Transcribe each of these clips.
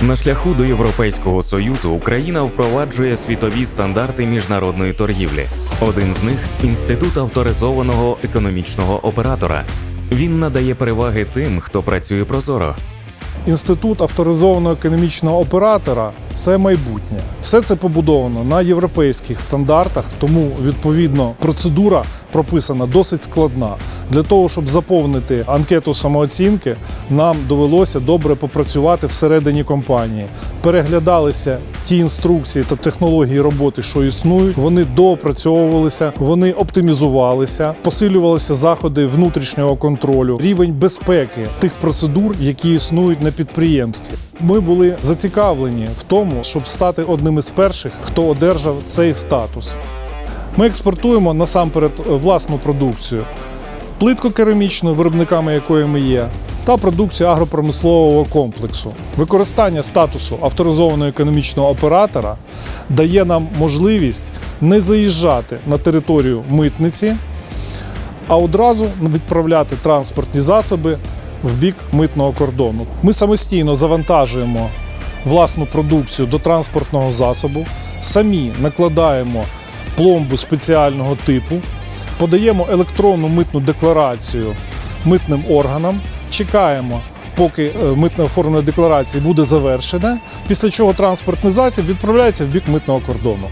На шляху до Європейського союзу Україна впроваджує світові стандарти міжнародної торгівлі. Один з них інститут авторизованого економічного оператора. Він надає переваги тим, хто працює прозоро. Інститут авторизованого економічного оператора це майбутнє. Все це побудовано на європейських стандартах, тому відповідно процедура прописана досить складна. Для того, щоб заповнити анкету самооцінки, нам довелося добре попрацювати всередині компанії. Переглядалися ті інструкції та технології роботи, що існують. Вони доопрацьовувалися, вони оптимізувалися, посилювалися заходи внутрішнього контролю, рівень безпеки тих процедур, які існують на підприємстві. Ми були зацікавлені в тому, щоб стати одним із перших, хто одержав цей статус. Ми експортуємо насамперед е, власну продукцію, плиткокерамічну, виробниками якої ми є, та продукцію агропромислового комплексу. Використання статусу авторизованого економічного оператора дає нам можливість не заїжджати на територію митниці, а одразу відправляти транспортні засоби в бік митного кордону. Ми самостійно завантажуємо власну продукцію до транспортного засобу, самі накладаємо пломбу спеціального типу, подаємо електронну митну декларацію митним органам, чекаємо. Поки е, митне оформлення декларації буде завершене, після чого транспортний засіб відправляється в бік митного кордону.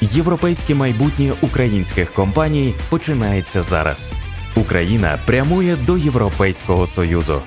Європейське майбутнє українських компаній починається зараз. Україна прямує до Європейського союзу.